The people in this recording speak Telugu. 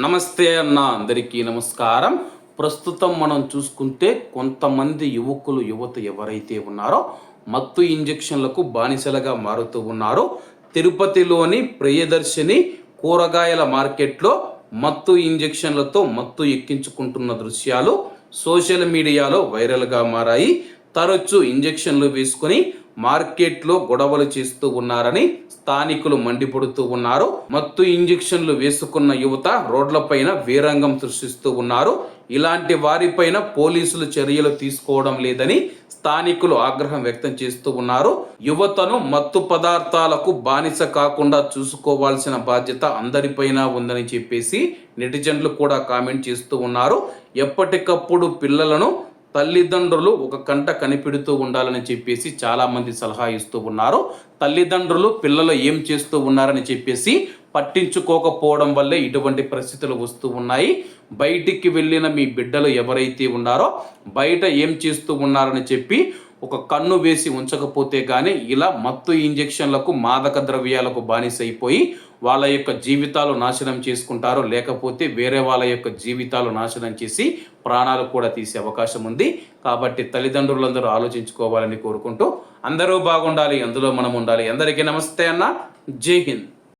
నమస్తే అన్న అందరికీ నమస్కారం. ప్రస్తుతం మనం చూసుకుంటే కొంతమంది యువకులు యువత ఎవరైతే ఉన్నారో మత్తు ఇంజెక్షన్లకు బానిసలుగా మారుతూ ఉన్నారో. తిరుపతిలోని ప్రియదర్శిని కూరగాయల మార్కెట్లో మత్తు ఇంజెక్షన్లతో మత్తు ఎక్కించుకుంటున్న దృశ్యాలు సోషల్ మీడియాలో వైరల్గా మారాయి. తరచూ ఇంజెక్షన్లు వేసుకుని మార్కెట్లో గొడవలు చేస్తూ ఉన్నారని స్థానికులు మండిపడుతూ ఉన్నారు. మత్తు ఇంజెక్షన్లు వేసుకున్న యువత రోడ్లపైన వీరంగం సృష్టిస్తూ ఉన్నారు. ఇలాంటి వారిపైన పోలీసులు చర్యలు తీసుకోవడం లేదని స్థానికులు ఆగ్రహం వ్యక్తం చేస్తూ ఉన్నారు. యువతను మత్తు పదార్థాలకు బానిస కాకుండా చూసుకోవాల్సిన బాధ్యత అందరిపైన ఉందని చెప్పేసి నెటిజన్లు కూడా కామెంట్ చేస్తూ ఉన్నారు. ఎప్పటికప్పుడు పిల్లలను తల్లిదండ్రులు ఒక కంట కనిపెడుతూ ఉండాలని చెప్పేసి చాలామంది సలహా ఇస్తూ ఉన్నారు. తల్లిదండ్రులు పిల్లలు ఏం చేస్తూ ఉన్నారని చెప్పేసి పట్టించుకోకపోవడం వల్లే ఇటువంటి పరిస్థితులు వస్తూ ఉన్నాయి. బయటికి వెళ్ళిన మీ బిడ్డలు ఎవరైతే ఉన్నారో బయట ఏం చేస్తూ ఉన్నారని చెప్పి ఒక కన్ను వేసి ఉంచకపోతే కానీ ఇలా మత్తు ఇంజెక్షన్లకు మాదక ద్రవ్యాలకు బానిసైపోయి వాళ్ళ యొక్క జీవితాలు నాశనం చేసుకుంటారు లేకపోతే వేరే వాళ్ళ యొక్క జీవితాలు నాశనం చేసి ప్రాణాలు కూడా తీసే అవకాశం ఉంది. కాబట్టి తల్లిదండ్రులందరూ ఆలోచించుకోవాలని కోరుకుంటూ అందరూ బాగుండాలి అందులో మనం ఉండాలి. అందరికీ నమస్తే అన్న. జై హింద్.